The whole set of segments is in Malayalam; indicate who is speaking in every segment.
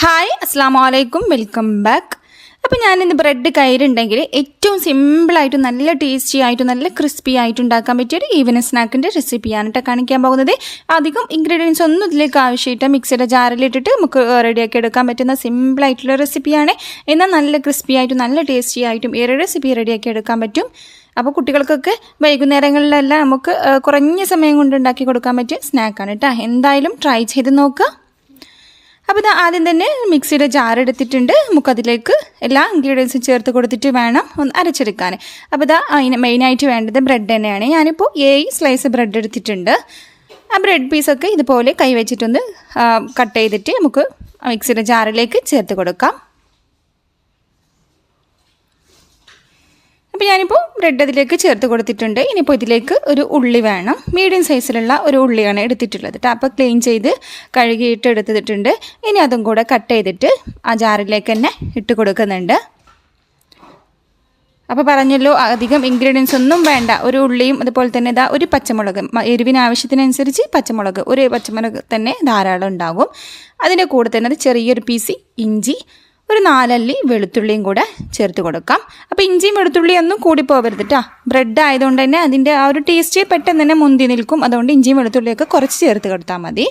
Speaker 1: ഹായ് അസ്സാം വലൈക്കും വെൽക്കം ബാക്ക് അപ്പോൾ ഞാനിന്ന് ബ്രെഡ് കയ്യിലുണ്ടെങ്കിൽ ഏറ്റവും സിമ്പിളായിട്ടും നല്ല ടേസ്റ്റി ആയിട്ടും നല്ല ക്രിസ്പി ആയിട്ട് ഉണ്ടാക്കാൻ പറ്റിയ ഒരു ഈവനിങ് സ്നാക്കിന്റെ റെസിപ്പിയാണ് കേട്ടോ കാണിക്കാൻ പോകുന്നത്. അധികം ഇൻഗ്രീഡിയൻസ് ഒന്നും ഇതിലേക്ക് ആവശ്യമായിട്ട് മിക്സിയുടെ ജാറിലിട്ടിട്ട് നമുക്ക് റെഡിയാക്കി എടുക്കാൻ പറ്റുന്ന സിമ്പിളായിട്ടുള്ള റെസിപ്പിയാണ് എന്നാൽ നല്ല ക്രിസ്പി ആയിട്ടും നല്ല ടേസ്റ്റി ആയിട്ടും ഈ റെസിപ്പി റെഡിയാക്കി എടുക്കാൻ പറ്റും. അപ്പോൾ കുട്ടികൾക്കൊക്കെ വൈകുന്നേരങ്ങളിലെല്ലാം നമുക്ക് കുറഞ്ഞ സമയം കൊണ്ട് ഉണ്ടാക്കി കൊടുക്കാൻ പറ്റിയ സ്നാക്കാണ് കേട്ടോ എന്തായാലും ട്രൈ ചെയ്ത് നോക്കുക അപ്പോൾ ഇത് ആദ്യം തന്നെ മിക്സിയുടെ ജാർ എടുത്തിട്ടുണ്ട്. നമുക്കതിലേക്ക് എല്ലാ ഇൻഗ്രീഡിയൻസും ചേർത്ത് കൊടുത്തിട്ട് വേണം ഒന്ന് അരച്ചെടുക്കാൻ. അപ്പോൾ ഇതാ അതിന് മെയിനായിട്ട് വേണ്ടത് ബ്രെഡ് തന്നെയാണ്. ഞാനിപ്പോൾ ഏഴ് സ്ലൈസ് ബ്രെഡ് എടുത്തിട്ടുണ്ട്. ആ ബ്രെഡ് പീസൊക്കെ ഇതുപോലെ കൈവച്ചിട്ടൊന്ന് കട്ട് ചെയ്തിട്ട് നമുക്ക് മിക്സിയുടെ ജാറിലേക്ക് ചേർത്ത് കൊടുക്കാം. അപ്പോൾ ഞാനിപ്പോൾ ബ്രെഡ് അതിലേക്ക് ചേർത്ത് കൊടുത്തിട്ടുണ്ട്. ഇനിയിപ്പോൾ ഇതിലേക്ക് ഒരു ഉള്ളി വേണം. മീഡിയം സൈസിലുള്ള ഒരു ഉള്ളിയാണ് എടുത്തിട്ടുള്ളത് കേട്ടോ അപ്പോൾ ക്ലീൻ ചെയ്ത് കഴുകിയിട്ട് എടുത്തിട്ടുണ്ട്. ഇനി അതും കൂടെ കട്ട് ചെയ്തിട്ട് ആ ജാറിലേക്ക് തന്നെ ഇട്ട് കൊടുക്കുന്നുണ്ട്. അപ്പോൾ പറഞ്ഞല്ലോ അധികം ഇൻഗ്രീഡിയൻസ് ഒന്നും വേണ്ട. ഒരു ഉള്ളിയും അതുപോലെ തന്നെ ഇതാ ഒരു പച്ചമുളക്. എരിവിന് ആവശ്യത്തിനനുസരിച്ച് പച്ചമുളക് ഒരു പച്ചമുളക് തന്നെ ധാരാളം ഉണ്ടാകും. അതിന്റെ കൂടെ തന്നെ ചെറിയൊരു പീസ് ഇഞ്ചി ഒരു നാലല്ലി വെളുത്തുള്ളിയും കൂടെ ചേർത്ത് കൊടുക്കാം. അപ്പോൾ ഇഞ്ചിയും വെളുത്തുള്ളിയും ഒന്നും കൂടി പോകരുത് കേട്ടോ ബ്രെഡ് ആയതുകൊണ്ട് തന്നെ അതിന്റെ ആ ഒരു ടേസ്റ്റ് പെട്ടെന്ന് തന്നെ മുന്തി നിൽക്കും. അതുകൊണ്ട് ഇഞ്ചിയും വെളുത്തുള്ളിയൊക്കെ കുറച്ച് ചേർത്ത് കൊടുത്താൽ മതി.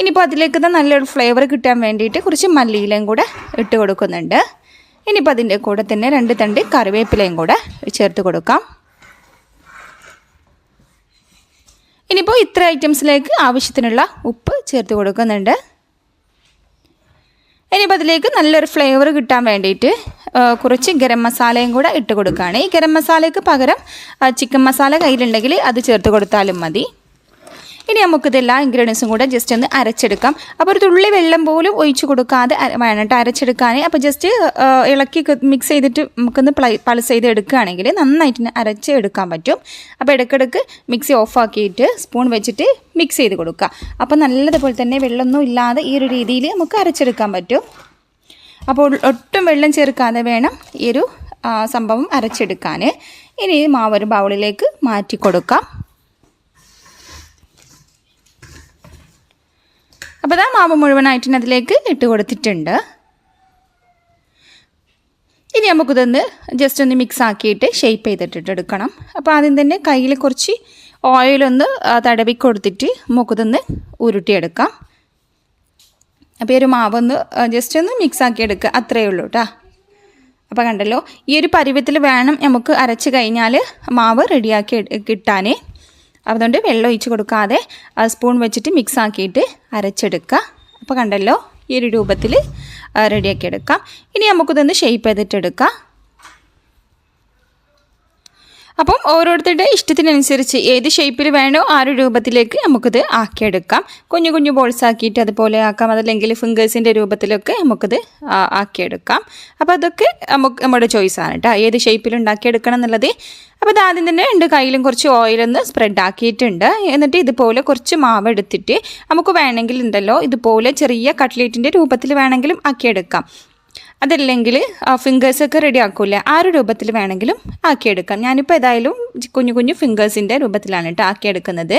Speaker 1: ഇനിയിപ്പോൾ അതിലേക്ക് തന്നെ നല്ലൊരു ഫ്ലേവർ കിട്ടാൻ വേണ്ടിയിട്ട് കുറച്ച് മല്ലിയിലയും കൂടെ ഇട്ട് കൊടുക്കുന്നുണ്ട്. ഇനിയിപ്പോൾ അതിന്റെ കൂടെ തന്നെ രണ്ട് തണ്ട് കറിവേപ്പിലയും കൂടെ ചേർത്ത് കൊടുക്കാം. ഇനിയിപ്പോൾ ഇത്ര ഐറ്റംസിലേക്ക് ആവശ്യത്തിനുള്ള ഉപ്പ് ചേർത്ത് കൊടുക്കുന്നുണ്ട്. ഇനിയിപ്പോൾ അതിലേക്ക് നല്ലൊരു ഫ്ലേവർ കിട്ടാൻ വേണ്ടിയിട്ട് കുറച്ച് ഗരം മസാലയും കൂടെ ഇട്ട് കൊടുക്കുകയാണ്. ഈ ഗരം മസാലയ്ക്ക് പകരം ചിക്കൻ മസാല കയ്യിലുണ്ടെങ്കിൽ അത് ചേർത്ത് കൊടുത്താലും മതി. ഇനി നമുക്കിത് എല്ലാ ഇൻഗ്രീഡിയൻസും കൂടെ ജസ്റ്റ് ഒന്ന് അരച്ചെടുക്കാം. അപ്പോൾ ഒരു തുള്ളി വെള്ളം പോലും ഒഴിച്ച് കൊടുക്കാതെ വേണം കേട്ടോ അപ്പോൾ ജസ്റ്റ് ഇളക്കി മിക്സ് ചെയ്തിട്ട് നമുക്കൊന്ന് പൾസ് ചെയ്ത് എടുക്കുകയാണെങ്കിൽ നന്നായിട്ട് അരച്ച് എടുക്കാൻ പറ്റും. അപ്പോൾ ഇടയ്ക്കിടയ്ക്ക് മിക്സി ഓഫാക്കിയിട്ട് സ്പൂൺ വെച്ചിട്ട് മിക്സ് ചെയ്ത് കൊടുക്കുക. അപ്പോൾ നല്ലതുപോലെ തന്നെ വെള്ളമൊന്നും ഇല്ലാതെ ഈ ഒരു രീതിയിൽ നമുക്ക് അരച്ചെടുക്കാൻ പറ്റും. അപ്പോൾ ഒട്ടും വെള്ളം ചേർക്കാതെ വേണം ഈ ഒരു സംഭവം അരച്ചെടുക്കാൻ ഇനി മാവ് ഒരു ബൗളിലേക്ക് മാറ്റി കൊടുക്കാം. അപ്പോൾ അതാ മാവ് മുഴുവനായിട്ട് അതിലേക്ക് ഇട്ട് കൊടുത്തിട്ടുണ്ട്. ഇനി നമുക്കിതൊന്ന് ജസ്റ്റ് ഒന്ന് മിക്സ് ആക്കിയിട്ട് ഷേപ്പ് ചെയ്തിട്ടിട്ട് എടുക്കണം. അപ്പോൾ ആദ്യം തന്നെ കയ്യിൽ കുറച്ച് ഓയിലൊന്ന് തടവി കൊടുത്തിട്ട് നമുക്കിതൊന്ന് ഉരുട്ടിയെടുക്കാം. അപ്പോൾ ഈ ഒരു മാവൊന്ന് ജസ്റ്റ് ഒന്ന് മിക്സ് ആക്കി എടുക്കുക. അത്രയേ ഉള്ളൂ കേട്ടോ അപ്പോൾ കണ്ടല്ലോ ഈ ഒരു പരുവത്തിൽ വേണം നമുക്ക് അരച്ച് കഴിഞ്ഞാൽ മാവ് റെഡിയാക്കി കിട്ടാനേ. അതുകൊണ്ട് വെള്ളം ഒഴിച്ച് കൊടുക്കാതെ സ്പൂൺ വെച്ചിട്ട് മിക്സ് ആക്കിയിട്ട് അരച്ചെടുക്കുക. അപ്പോൾ കണ്ടല്ലോ ഈ ഒരു രൂപത്തിൽ റെഡിയാക്കി എടുക്കാം. ഇനി നമുക്കിതൊന്ന് ഷെയ്പ്പ് ചെയ്തിട്ടെടുക്കാം അപ്പം ഓരോരുത്തരുടെ ഇഷ്ടത്തിനനുസരിച്ച് ഏത് ഷേപ്പിൽ വേണോ ആ ഒരു രൂപത്തിലേക്ക് നമുക്കിത് ആക്കിയെടുക്കാം. കുഞ്ഞു കുഞ്ഞു ബോൾസ് ആക്കിയിട്ട് അതുപോലെ ആക്കാം. അതല്ലെങ്കിൽ ഫിംഗേഴ്സിന്റെ രൂപത്തിലൊക്കെ നമുക്കിത് ആക്കിയെടുക്കാം. അപ്പോൾ അതൊക്കെ നമുക്ക് നമ്മുടെ ചോയ്സാണ് കേട്ടോ ഏത് ഷേപ്പിൽ ഉണ്ടാക്കിയെടുക്കണം എന്നുള്ളത്. അപ്പോൾ ഇതാദ്യം തന്നെ രണ്ട് കയ്യിലും കുറച്ച് ഓയിലൊന്ന് സ്പ്രെഡ് ആക്കിയിട്ടുണ്ട്. എന്നിട്ട് ഇതുപോലെ കുറച്ച് മാവ് എടുത്തിട്ട് നമുക്ക് വേണമെങ്കിൽ ഉണ്ടല്ലോ ഇതുപോലെ ചെറിയ കട്ട്ലേറ്റിന്റെ രൂപത്തിൽ വേണമെങ്കിലും ആക്കിയെടുക്കാം. അതല്ലെങ്കിൽ ഫിംഗേഴ്സൊക്കെ റെഡി ആക്കൂലേ ആ ഒരു രൂപത്തിൽ വേണമെങ്കിലും ആക്കിയെടുക്കാം. ഞാനിപ്പോൾ ഏതായാലും കുഞ്ഞു കുഞ്ഞു ഫിംഗേഴ്സിന്റെ രൂപത്തിലാണ് കേട്ടോ ആക്കിയെടുക്കുന്നത്.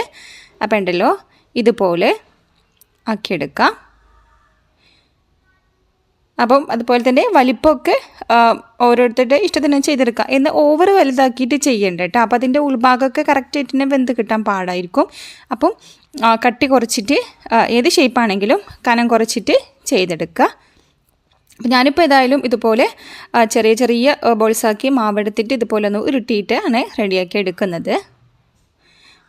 Speaker 1: അപ്പോൾ ഉണ്ടല്ലോ ഇതുപോലെ ആക്കിയെടുക്കാം. അപ്പം അതുപോലെ തന്നെ വലിപ്പമൊക്കെ ഓരോരുത്തരുടെ ഇഷ്ടത്തിന് ചെയ്തെടുക്കാം. എന്ന് ഓവർ വലുതാക്കിയിട്ട് ചെയ്യേണ്ട കേട്ടോ അപ്പോൾ അതിന്റെ ഉൾഭാഗമൊക്കെ കറക്റ്റായിട്ട് തന്നെ വെന്ത് കിട്ടാൻ പാടായിരിക്കും. അപ്പം കട്ടി കുറച്ചിട്ട് ഏത് ഷേപ്പാണെങ്കിലും കനം കുറച്ചിട്ട് ചെയ്തെടുക്കുക. അപ്പോൾ ഞാനിപ്പോൾ ഏതായാലും ഇതുപോലെ ചെറിയ ചെറിയ ബോൾസാക്കി മാവെടുത്തിട്ട് ഇതുപോലെ ഒന്ന് ഉരുട്ടിയിട്ട് ആണ് റെഡിയാക്കി എടുക്കുന്നത്.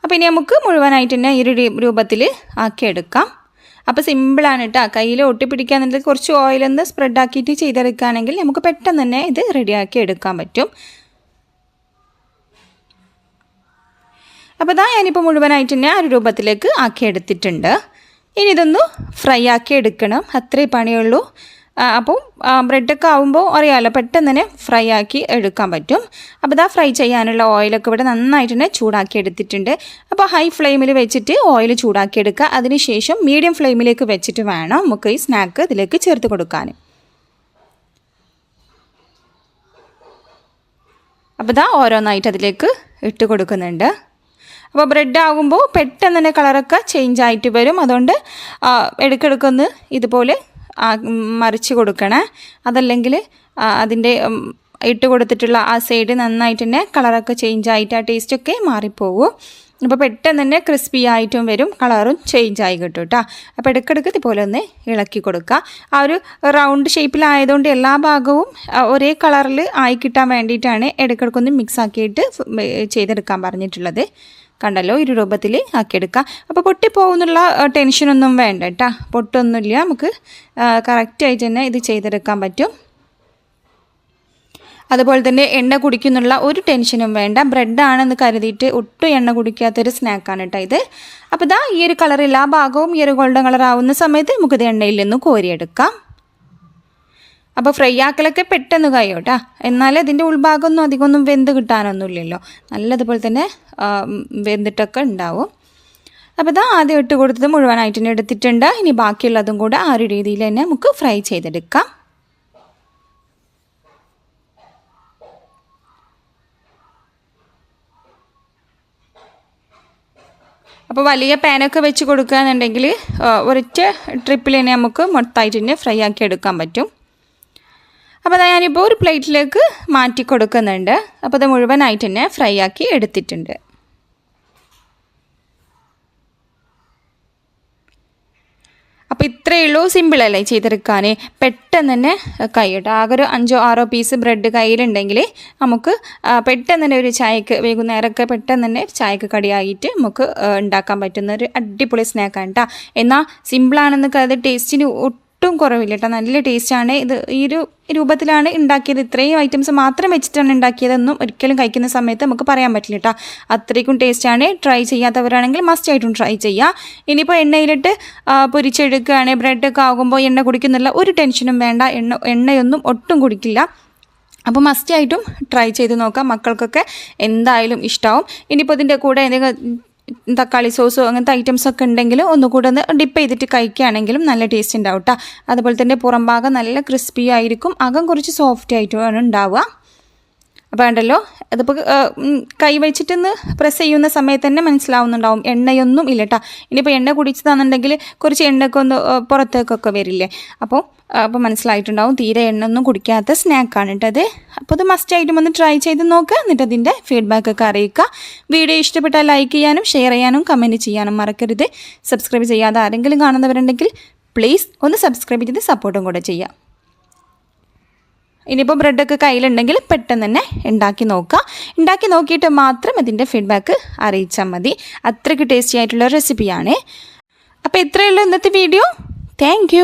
Speaker 1: അപ്പോൾ ഇനി നമുക്ക് മുഴുവനായിട്ട് തന്നെ ഈ രൂപത്തിൽ ആക്കിയെടുക്കാം. അപ്പോൾ സിമ്പിളാണ് കേട്ടോ കയ്യിൽ ഒട്ടിപ്പിടിക്കാന്നുള്ളത് കുറച്ച് ഓയിലൊന്ന് സ്പ്രെഡ് ആക്കിയിട്ട് ചെയ്തെടുക്കുകയാണെങ്കിൽ നമുക്ക് പെട്ടെന്ന് തന്നെ ഇത് റെഡിയാക്കി എടുക്കാൻ പറ്റും. അപ്പോൾ ഇതാ ഞാനിപ്പോൾ മുഴുവനായിട്ട് തന്നെ ആ ഒരു രൂപത്തിലേക്ക് ആക്കിയെടുത്തിട്ടുണ്ട്. ഇനി ഇതൊന്ന് ഫ്രൈ ആക്കി എടുക്കണം. അത്രേ പണിയുള്ളൂ. ആ, അപ്പം ആ, ബ്രെഡൊക്കെ ആകുമ്പോൾ അറിയാമല്ലോ പെട്ടെന്ന് തന്നെ ഫ്രൈ ആക്കി എടുക്കാൻ പറ്റും. അപ്പോൾ ഇതാ ഫ്രൈ ചെയ്യാനുള്ള ഓയിലൊക്കെ ഇവിടെ നന്നായിട്ട് തന്നെ ചൂടാക്കി എടുത്തിട്ടുണ്ട്. അപ്പോൾ ഹൈ ഫ്ലെയിമിൽ വെച്ചിട്ട് ഓയിൽ ചൂടാക്കി എടുക്കുക അതിനുശേഷം മീഡിയം ഫ്ലെയിമിലേക്ക് വെച്ചിട്ട് വേണം നമുക്ക് ഈ സ്നാക്ക് ഇതിലേക്ക് ചേർത്ത് കൊടുക്കാൻ. അപ്പോൾ ഇതാ ഓരോന്നായിട്ട് അതിലേക്ക് ഇട്ട് കൊടുക്കുന്നുണ്ട്. അപ്പോൾ ബ്രെഡ് ആകുമ്പോൾ പെട്ടെന്ന് തന്നെ കളറൊക്കെ ചേഞ്ച് ആയിട്ട് വരും. അതുകൊണ്ട് ഇടയ്ക്കിടയ്ക്കൊന്ന് ഇതുപോലെ മറിച്ച് കൊടുക്കണേ. അതല്ലെങ്കിൽ അതിന്റെ ഇട്ട് കൊടുത്തിട്ടുള്ള ആ സൈഡ് നന്നായിട്ട് തന്നെ കളറൊക്കെ ചേഞ്ച് ആയിട്ട് ആ ടേസ്റ്റൊക്കെ മാറിപ്പോകും അപ്പോൾ പെട്ടെന്ന് തന്നെ ക്രിസ്പി ആയിട്ടും വരും കളറും ചേഞ്ച് ആയി കിട്ടും കേട്ടോ അപ്പോൾ ഇടയ്ക്കിടയ്ക്ക് ഇതുപോലെ ഒന്ന് ഇളക്കി കൊടുക്കുക. ആ ഒരു റൗണ്ട് ഷേപ്പിലായതുകൊണ്ട് എല്ലാ ഭാഗവും ഒരേ കളറിൽ ആയി കിട്ടാൻ വേണ്ടിയിട്ടാണ് ഇടയ്ക്കിടയ്ക്കൊന്ന് മിക്സ് ആക്കിയിട്ട് ചെയ്തെടുക്കാൻ പറഞ്ഞിട്ടുള്ളത്. കണ്ടല്ലോ ഒരു രൂപത്തിൽ ആക്കിയെടുക്കുക. അപ്പോൾ പൊട്ടിപ്പോകുന്നുള്ള ടെൻഷനൊന്നും വേണ്ട കേട്ടോ. പൊട്ടൊന്നുമില്ല. നമുക്ക് കറക്റ്റായിട്ട് തന്നെ ഇത് ചെയ്തെടുക്കാൻ പറ്റും. അതുപോലെ തന്നെ എണ്ണ കുടിക്കുന്നുള്ള ഒരു ടെൻഷനും വേണ്ട. ബ്രെഡാണെന്ന് കരുതിയിട്ട് ഒട്ടും എണ്ണ കുടിക്കാത്തൊരു സ്നാക്കാണ് കേട്ടോ ഇത്. അപ്പോൾ ഇതാ ഈ ഒരു കളർ എല്ലാ ഭാഗവും ഈ ഒരു ഗോൾഡൻ കളറാവുന്ന സമയത്ത് നമുക്കിത് എണ്ണയിൽ നിന്ന് കോരിയെടുക്കാം. അപ്പോൾ ഫ്രൈ ആക്കലൊക്കെ പെട്ടെന്ന് കഴിയും കേട്ടോ എന്നാൽ അതിന്റെ ഉൾഭാഗമൊന്നും അധികമൊന്നും വെന്ത് കിട്ടാനൊന്നുമില്ലല്ലോ. നല്ലതുപോലെ തന്നെ വെന്തിട്ടൊക്കെ ഉണ്ടാവും. അപ്പോൾ ഇതാ ആദ്യം ഇട്ട് കൊടുത്തത് മുഴുവനായിട്ട് തന്നെ എടുത്തിട്ടുണ്ട്. ഇനി ബാക്കിയുള്ളതും കൂടെ ആ ഒരു രീതിയിൽ തന്നെ നമുക്ക് ഫ്രൈ ചെയ്തെടുക്കാം. അപ്പോൾ വലിയ പാനൊക്കെ വെച്ച് കൊടുക്കുകയെന്നുണ്ടെങ്കിൽ ഒരൊറ്റ ട്രിപ്പിൽ തന്നെ നമുക്ക് മൊത്തമായിട്ട് തന്നെ ഫ്രൈ ആക്കി എടുക്കാൻ പറ്റും. അപ്പോൾ അതാ ഞാനിപ്പോൾ ഒരു പ്ലേറ്റിലേക്ക് മാറ്റി കൊടുക്കുന്നുണ്ട്. അപ്പോൾ അത് മുഴുവനായിട്ട് തന്നെ ഫ്രൈ ആക്കി എടുത്തിട്ടുണ്ട്. അപ്പോൾ ഇത്രയേ ഉള്ളൂ സിമ്പിളല്ലേ ചെയ്തെടുക്കാൻ പെട്ടെന്ന് തന്നെ കൈയിട്ട് ആകെ ഒരു അഞ്ചോ ആറോ പീസ് ബ്രെഡ് കയ്യിലുണ്ടെങ്കിൽ നമുക്ക് പെട്ടെന്ന് തന്നെ ഒരു ചായക്ക് വൈകുന്നേരമൊക്കെ പെട്ടെന്ന് തന്നെ ചായക്ക് കടിയായിട്ട് നമുക്ക് ഉണ്ടാക്കാൻ പറ്റുന്ന ഒരു അടിപൊളി സ്നാക്കാണ് കേട്ടോ എന്നാൽ സിമ്പിളാണെന്ന് കരുതി ടേസ്റ്റിന് കുറവില്ല കേട്ടോ. നല്ല ടേസ്റ്റാണ് ഇത് ഈ ഒരു രൂപത്തിലാണ് ഉണ്ടാക്കിയത്. ഇത്രയും ഐറ്റംസ് മാത്രം വെച്ചിട്ടാണ് ഉണ്ടാക്കിയതെന്നും ഒരിക്കലും കഴിക്കുന്ന സമയത്ത് നമുക്ക് പറയാൻ പറ്റില്ല കേട്ടോ. അത്രയ്ക്കും ടേസ്റ്റാണ് ട്രൈ ചെയ്യാത്തവരാണെങ്കിൽ മസ്റ്റ് ആയിട്ടും ട്രൈ ചെയ്യുക ഇനിയിപ്പോൾ എണ്ണയിലിട്ട് പൊരിച്ചെടുക്കുകയാണെങ്കിൽ ബ്രെഡൊക്കെ ആകുമ്പോൾ എണ്ണ കുടിക്കുന്നില്ല. ഒരു ടെൻഷനും വേണ്ട. എണ്ണ എണ്ണയൊന്നും ഒട്ടും കുടിക്കില്ല. അപ്പോൾ മസ്റ്റായിട്ടും ട്രൈ ചെയ്ത് നോക്കാം. മക്കൾക്കൊക്കെ എന്തായാലും ഇഷ്ടമാവും ഇനിയിപ്പോൾ ഇതിന്റെ കൂടെ എന്തെങ്കിലും തക്കാളി സോസോ അങ്ങനത്തെ ഐറ്റംസ് ഒക്കെ ഉണ്ടെങ്കിൽ ഒന്നുകൂടെ ഒന്ന് ഡിപ്പ് ചെയ്തിട്ട് കഴിക്കുകയാണെങ്കിലും നല്ല ടേസ്റ്റ് ഉണ്ടാവും കേട്ടോ അതുപോലെ തന്നെ പുറംഭാഗം നല്ല ക്രിസ്പി ആയിരിക്കും. അകം കുറച്ച് സോഫ്റ്റ് ആയിട്ടുമാണ് ഉണ്ടാവുക. ഉണ്ടല്ലോ അതിപ്പോൾ കൈ വെച്ചിട്ടൊന്ന് പ്രസ് ചെയ്യുന്ന സമയത്ത് തന്നെ മനസ്സിലാവുന്നുണ്ടാവും. എണ്ണയൊന്നും ഇല്ല കേട്ടോ ഇനിയിപ്പോൾ എണ്ണ കുടിച്ചതാണെന്നുണ്ടെങ്കിൽ കുറച്ച് എണ്ണയൊക്കെ ഒന്ന് പുറത്തേക്കൊക്കെ വരില്ലേ? അപ്പോൾ അപ്പോൾ മനസ്സിലായിട്ടുണ്ടാവും. തീരെ എണ്ണൊന്നും കുടിക്കാത്ത സ്നാക്കാണ് കേട്ടത് അപ്പോൾ അത്. മസ്റ്റായിട്ടും ഒന്ന് ട്രൈ ചെയ്ത് നോക്കുക എന്നിട്ട് അതിന്റെ ഫീഡ്ബാക്കൊക്കെ അറിയിക്കുക. വീഡിയോ ഇഷ്ടപ്പെട്ടാൽ ലൈക്ക് ചെയ്യാനും ഷെയർ ചെയ്യാനും കമന്റ് ചെയ്യാനും മറക്കരുത്. സബ്സ്ക്രൈബ് ചെയ്യാതെ ആരെങ്കിലും കാണുന്നവരുണ്ടെങ്കിൽ പ്ലീസ് ഒന്ന് സബ്സ്ക്രൈബ് ചെയ്ത് സപ്പോർട്ടും കൂടെ ചെയ്യാം. ഇനിയിപ്പോൾ ബ്രെഡൊക്കെ കയ്യിലുണ്ടെങ്കിൽ പെട്ടെന്ന് തന്നെ ഉണ്ടാക്കി നോക്കുക. ഉണ്ടാക്കി നോക്കിയിട്ട് മാത്രം അതിന്റെ ഫീഡ്ബാക്ക് അറിയിച്ചാൽ മതി. അത്രയ്ക്ക് ടേസ്റ്റി ആയിട്ടുള്ള റെസിപ്പിയാണ് അപ്പോൾ ഇത്രയുള്ള ഇന്നത്തെ വീഡിയോ താങ്ക്